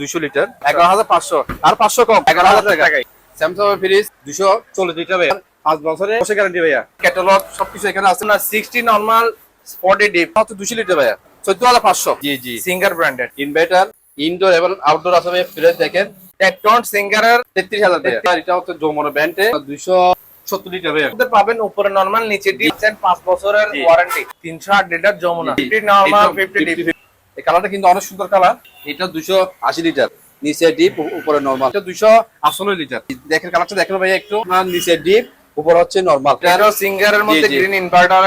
দুইশো লিটার। এগারো হাজার পাঁচশো। আর পাঁচশো কম। এগারো হাজার টাকা স্যামসাং ফ্রিজ দুশো চল্লিশ লিটার ভাইয়া। পাঁচ বছরে বসে গ্যারান্টি ভাইয়া। ক্যাটালগ সবকিছু এখানে আছে। আপনার সিক্সটি নর্মাল স্পটে ডিপ হচ্ছে দুশো লিটার ভাইয়া। চোদ্দ হাজার পাঁচশো। জি জি। সিঙ্গার ব্র্যান্ডেড ইনভার্টার ইনডোর এবং আউটডোর আছে ভাইয়া। ফ্রিজ দেখেন। টেকটন সিঙ্গারের তেত্রিশ হাজার টাকা এটা হচ্ছে যমুনা ব্র্যান্ডে দুইশো সত্তর লিটার ভাইয়া। পাবেন উপরে নর্মাল নিচে ডিপ পাঁচ বছরের ওয়ারেন্টি তিনশো আট litre Jamuna. Fifty normal fifty deep 50 এই কালারটা কিন্তু অনেক সুন্দর কালার। এটা দুশো আশি লিটার নিচে ডিপ উপরে নর্মাল এটা দুশো আটষট্টি লিটার। দেখেন কালারটা দেখেন ভাইয়া একটু। নিচে ডিপ উপরে হচ্ছে নর্মাল সিঙ্গারের মধ্যে। গ্রিন ইনভার্টার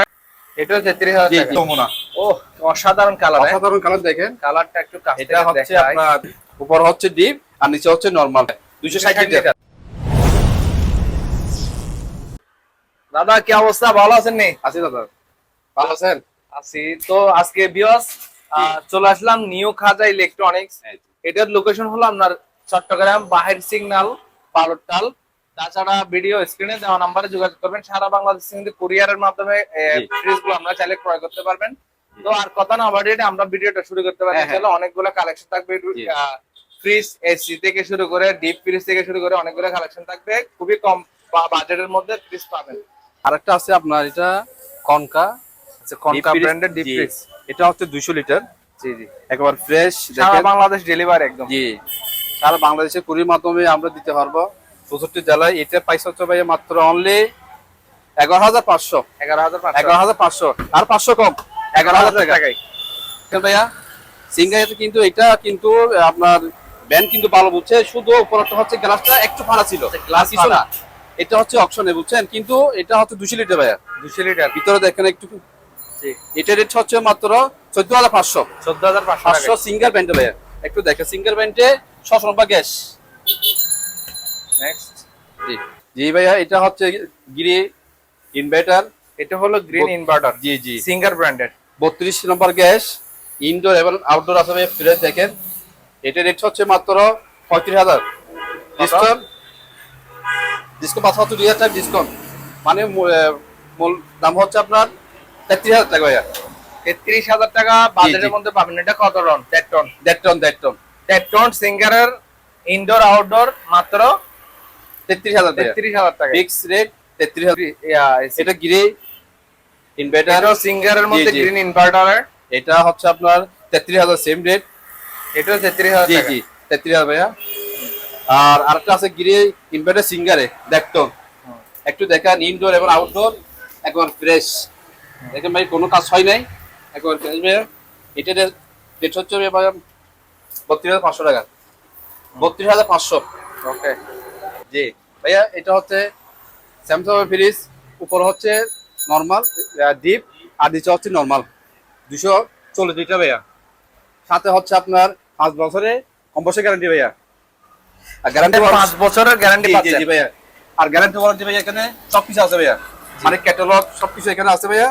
এটাও তেত্রিশ হাজার যমুনা ও অসাধারণ কালার অসাধারণ কালার দেখেন। কালারটা একটু এটা হচ্ছে আপনার উপর হচ্ছে ডিপ আর নিচে হচ্ছে নর্মাল দুইশো ষাট লিটার। দাদা কি অবস্থা? ভালো আছেন নি? আছে দাদা। ভালো আছেন? আছি। তো আজকে বিয়স? চলে আসলাম নিউ খাজা ইলেকট্রনিক্স। এটার লোকেশন হলো আপনার চট্টগ্রাম বাহির সিগন্যাল পালটাল তাছাড়া ভিডিও স্ক্রিনে দেওয়া নাম্বারে যোগাযোগ করবেন। সারা বাংলাদেশ কিন্তু কুরিয়ারের মাধ্যমে জি। ফ্রিজগুলো আমরা চাইলে ক্রয় করতে পারবেন। তো আর কথা না বাড়িয়ে আমরা ভিডিওটা শুরু করতে পারি। হ্যাঁ, হ্যাঁ। তাহলে অনেকগুলো কালেকশন থাকবে। ফ্রিজ এসি থেকে শুরু করে ডিপ ফ্রিজ থেকে শুরু করে অনেকগুলো কালেকশন থাকবে। খুবই কম বাজেটের মধ্যে ফ্রিজ পাবেন। আরেকটা আছে আপনার এটা কনকা। আচ্ছা কনকা ব্র্যান্ডের ডিপ ফ্রিজ এটা হচ্ছে দুইশো লিটার। জি জি। একেবারে ফ্রেশ সারা বাংলাদেশ ডেলিভারি একদম। জি। সারা বাংলাদেশের কুড়ির মাধ্যমে আমরা দিতে পারব। চৌষট্টি জেলায় এটা পাইছে হচ্ছে ভাই মাত্র অনলি এগারো হাজার পাঁচশো। এগারো হাজার এগারো হাজার পাঁচশো। আর পাঁচশো কম। এগারো হাজার টাকায়। ভাইয়া সিঙ্গার কিন্তু এটা কিন্তু আপনার ব্যান্ড কিন্তু ভালো বুঝছে। শুধু উপরটা হচ্ছে গ্লাসটা একটু ফাড়া ছিল। গ্লাস কিছু না। এটা হচ্ছে অপশনে বুঝছেন? কিন্তু এটা হচ্ছে দুশো লিটার ভাইয়া। দুশো লিটার। ভিতরে দেখেন একটু এটা রেট হচ্ছে মাত্র চোদ্দ হাজার পাঁচশো। চোদ্দ হাজার পাঁচশো সিঙ্গার ব্যান্ডে ভাইয়া একটু দেখেন সিঙ্গার ব্যান্ডে ছশো নম্বর গ্যাস। নেক্সট জি। জি ভাইয়া এটা হচ্ছে গিরি ইনভার্টার এটা হলো গ্রিন ইনভার্টার জি জি। সিঙ্গার ব্র্যান্ডের বত্রিশ নম্বর গ্যাস ইনডোর এবং আউটডোর আছে ভাই ফ্রিজ দেখেন। এটা রেট হচ্ছে মাত্র পঁয়ত্রিশ হাজার। ডিসকাউন্ট ডিসকাউন্ট পাঁচ হাজার দুই হাজার ডিসকাউন্ট মানে মূল দাম হচ্ছে আপনার তেত্রিশ হাজার টাকা ভাইয়া। তেত্রিশ হাজার টাকা বাজেটের। মধ্যে পাবেন। এটা কত টন দেড় টন। দেড় টন দেড় টন। দেড় টন সিঙ্গারের ইনডোর আউটডোর মাত্র তেত্রিশ হাজার তেত্রিশ হাজার টাকা। ফিক্স রেট তেত্রিশ হাজার। এটা গিরে ইনভার্টার সিঙ্গারের মধ্যে। গ্রিন ইনভার্টারের এটা হচ্ছে আপনার তেত্রিশ হাজার সেম রেট এটাও তেত্রিশ হাজার জি তেত্রিশ হাজার ভাইয়া। আর আরেকটা আছে গিরে ইনভার্টার সিঙ্গারে দেখটন একটু দেখান ইনডোর এবং আউটডোর একবার ফ্রেশ দেখেন ভাই কোনো কাজ হয় নাই। একবার ফ্রেশ ভাইয়া এটা রেট হচ্ছে ভাইয়া বত্রিশ হাজার পাঁচশো টাকা। বত্রিশ হাজার পাঁচশো। ওকে। জি। ভাইয়া এটা হচ্ছে স্যামসাং ফ্রিজ উপর হচ্ছে নর্মাল ডিপ আর নিচে হচ্ছে নর্মাল দুশো চল্লিশ লিটার ভাইয়া। সাথে হচ্ছে আপনার পাঁচ বছরে কম বছর গ্যারান্টি ভাইয়া। আর গ্যারান্টি পাঁচ বছরের গ্যারান্টি জি ভাইয়া। আর গ্যারান্টি ওয়ারেন্টি ভাইয়া এখানে সব কিছু আছে ভাইয়া। মানে ক্যাটালগ সবকিছু এখানে আছে ভাইয়া।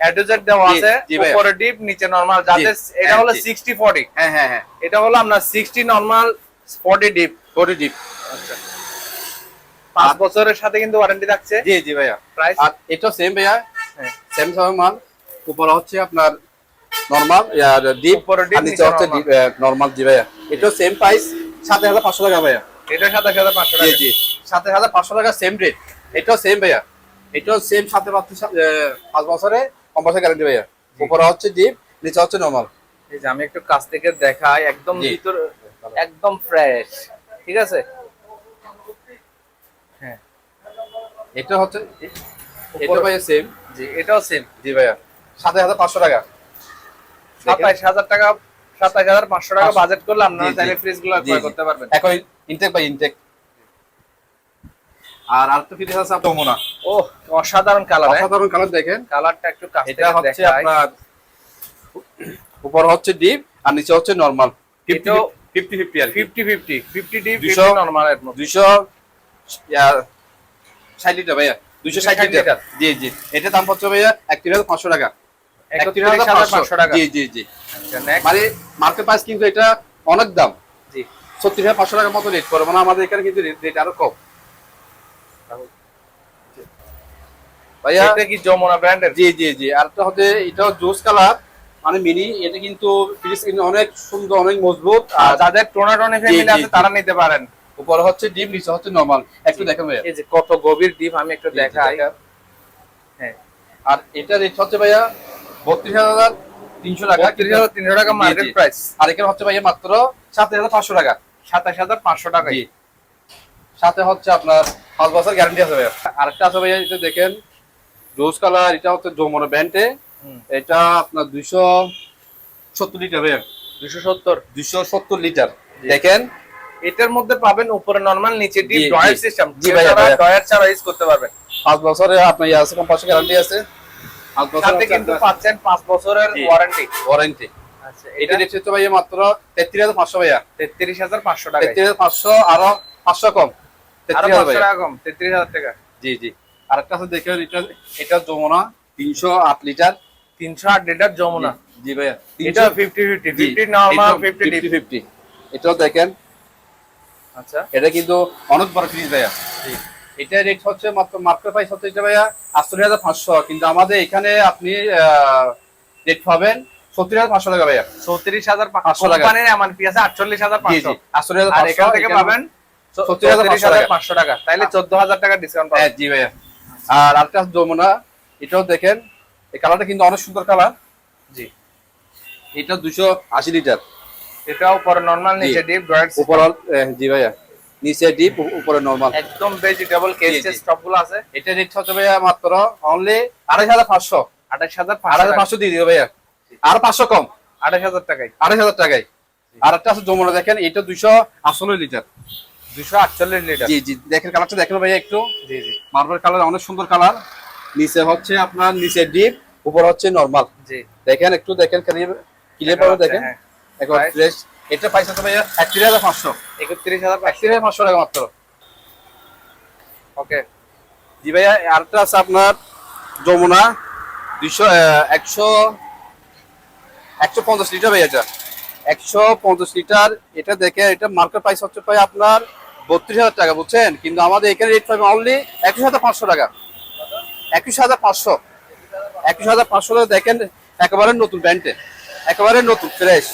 অ্যাডোজেট দেওয়া আছে উপরে ডিপ নিচে নরমাল যাতে এটা হলো জি। সিক্সটি ফর্টি হ্যাঁ হ্যাঁ হ্যাঁ। এটা হলো আপনার sixty normal forty deep body deep পাঁচ আর- বছরের সাথে কিন্তু ওয়ারেন্টি থাকছে। জি জি ভাইয়া। প্রাইস আর এটা সেম ভাইয়া। হ্যাঁ। স্যামসাং মাল। উপরে হচ্ছে আপনার নর্মাল আর ডিপ উপরে আর নিচে হচ্ছে। নর্মাল জি ভাইয়া। এটা সেম প্রাইস সাত হাজার পাঁচশো টাকা ভাইয়া। এটা সাতাশ হাজার পাঁচশো জি টাকা। জি। হাজার পাঁচশো টাকা সেম রেট এটাও সেম ভাইয়া। এটাও সেম সাথে পাঁচ পাঁচ বছরে। কম বছর গ্যারান্টি ভাইয়া। উপরে হচ্ছে ডিপ নিচে হচ্ছে নর্মাল এই যে আমি একটু কাছ থেকে দেখাই একদম ভিতর একদম ফ্রেশ ঠিক আছে? হ্যাঁ। এটা হচ্ছে এটা ভাইয়া সেম জি এটাও সেম জি ভাইয়া। সাত হাজার পাঁচশো টাকা। সাতাইশ হাজার টাকা সাতাইশ হাজার পাঁচশো টাকা বাজেট করলে আপনারা জি, জি। চাইলে ফ্রিজগুলো করতে পারবেন। এখন ইনটেক বাই ইনটেক আর আরেকটা ফিটিস আছে আপনার ও অসাধারণ কালার অসাধারণ কালার দেখেন। কালারটা একটু এটা হচ্ছে আপনার উপর হচ্ছে ডিপ আর নিচে হচ্ছে নর্মাল এটাও ফিফটি ফিফটি আর ফিফটি ফিফটি ফিফটি ডি দুশো নর্মালের মধ্যে দুইশো ষাট লিটার ভাইয়া। দুইশো ষাট 260 লিটার। জি জি। এটা দাম পড়ছে ভাইয়া একত্রিশ হাজার পাঁচশো টাকা। একত্রিশ হাজার পাঁচশো। টাকা। জি জি জি। আচ্ছা। মানে মার্কেট প্রাইস কিন্তু এটা অনেক দাম। জি। ছত্রিশ হাজার পাঁচশো টাকার মতো রেট পড়ে। মানে আমাদের এখানে কিন্তু রেট আরও কম। ভাইয়া এটা কি যমুনা ব্র্যান্ডের? জি জি জি। আর একটা হচ্ছে এটাও জুস কালার মানে মিনি এটা কিন্তু অনেক সুন্দর অনেক মজবুত আর যাদের টোনাটনে ফ্যামিলি আছে তারা নিতে পারেন। উপরে হচ্ছে ডিপ নিচে হচ্ছে নরমাল একটু দেখেন ভাইয়া। এই যে কত গভীর ডিপ আমি একটু দেখাই। হ্যাঁ। আর এটা রেট হচ্ছে ভাইয়া বত্রিশ হাজার তিনশো টাকা। তিরিশ হাজার তিনশো টাকা মার্কেট প্রাইস আর এখানে হচ্ছে ভাইয়া মাত্র সাত হাজার পাঁচশো টাকা। সাতাশ হাজার পাঁচশো টাকা সাথে হচ্ছে আপনার পাঁচ বছর গ্যারান্টি আছে ভাইয়া। আরেকটা আছে ভাইয়া এটা দেখেন রোজ কালার এটা হচ্ছে জমনো ব্যান্ডে এটা আপনার দুইশো সত্তর লিটার ভাইয়া। দুশো সত্তর। দুইশো সত্তর লিটার দেখেন? এটার মধ্যে পাবেন উপরে নরমাল নিচে ডিপ ড্রয়ার সিস্টেম জি ভাইয়া। ড্রয়ার ছাড়া ইউজ করতে পারবেন। পাঁচ বছরে আপনার ইয়ে আছে কম্পাসের গ্যারান্টি আছে। পাঁচ বছর সাথে কিন্তু পাচ্ছেন পাঁচ বছরের ওয়ারেন্টি ওয়ারেন্টি আচ্ছা এটা রেট হচ্ছে ভাইয়া মাত্র তেত্রিশ হাজার পাঁচশো ভাইয়া। তেত্রিশ হাজার পাঁচশো টাকা তেত্রিশ হাজার পাঁচশো আরও পাঁচশো কম। আরও পাঁচশো টাকা কম তেত্রিশ হাজার টাকা। জি জি। আরেকটা আছে দেখেন এটা এটা যমুনা তিনশো আট লিটার। তিনশো আট লিটার যমুনা। জি ভাইয়া। এটা fifty fifty fifty normal fifty fifty fifty এটাও দেখেন। আচ্ছা। এটা কিন্তু অনেক বড় ফ্রিজ ভাইয়া। জি। এটা রেট হচ্ছে মাত্র মার্কেট প্রাইস হচ্ছে এটা ভাইয়া আটচল্লিশ হাজার পাঁচশো। কিন্তু আমাদের এখানে আপনি রেট পাবেন সত্তর হাজার পাঁচশো টাকা ভাইয়া। চৌত্রিশ হাজার পাঁচশো টাকা। কোম্পানির এমআরপি আছে আটচল্লিশ হাজার পাঁচশো। আটচল্লিশ হাজার আর এখান থেকে পাবেন সত্তর হাজার পাঁচশো টাকা। তাইলে চোদ্দ হাজার টাকা ডিসকাউন্ট হ্যাঁ পাবেন জি ভাইয়া। আর আরেকটা যমুনা। এটাও দেখেন এই কালারটা কিন্তু অনেক সুন্দর কালার। জি। এটা দুশো আশি লিটার। এটাও উপরে নর্মাল নিচে ডিপ ড্রয়ার উপর জি ভাইয়া। নিচে ডিপ উপরে নর্মাল একদম ভেজিটেবল কেস সবগুলো আছে। এটা রেট হচ্ছে ভাইয়া মাত্র অনলি আড়াই হাজার পাঁচশো। আঠাশ হাজার আড়াই হাজার পাঁচশো দিয়ে দিও ভাইয়া। আর পাঁচশো কম। আঠাশ হাজার টাকায়। আড়াই হাজার টাকায়। আর একটা আছে যমুনা দেখেন এটা দুইশো আটচল্লিশ লিটার। দুশো আটচল্লিশ লিটার জি জি দেখেন কালারটা দেখেন ভাইয়া একটু। জি জি। মার্বেল কালার অনেক সুন্দর কালার নিচে হচ্ছে আপনার নিচে ডিপ উপর হচ্ছে নর্মাল জি। দেখেন একটু দেখেন ক্লিয়ার দেখেন। হ্যাঁ। একবার ফ্রেশ এটা টাকা মাত্র। ওকে জি আরেকটা আছে আপনার যমুনা। দুইশো একশো একশো পঞ্চাশ লিটার ভাই এটা। একশো পঞ্চাশ লিটার এটা দেখে এটা মার্কেট প্রাইস হচ্ছে ভাই আপনার বত্রিশ হাজার টাকা, বুঝছেন? কিন্তু আমাদের এখানে রেট পাবে অনলি একুশ হাজার পাঁচশো টাকা। একুশ হাজার পাঁচশো। একুশ হাজার পাঁচশো টাকা দেখেন একেবারে নতুন ব্যান্ডে একেবারে নতুন ফ্রেশ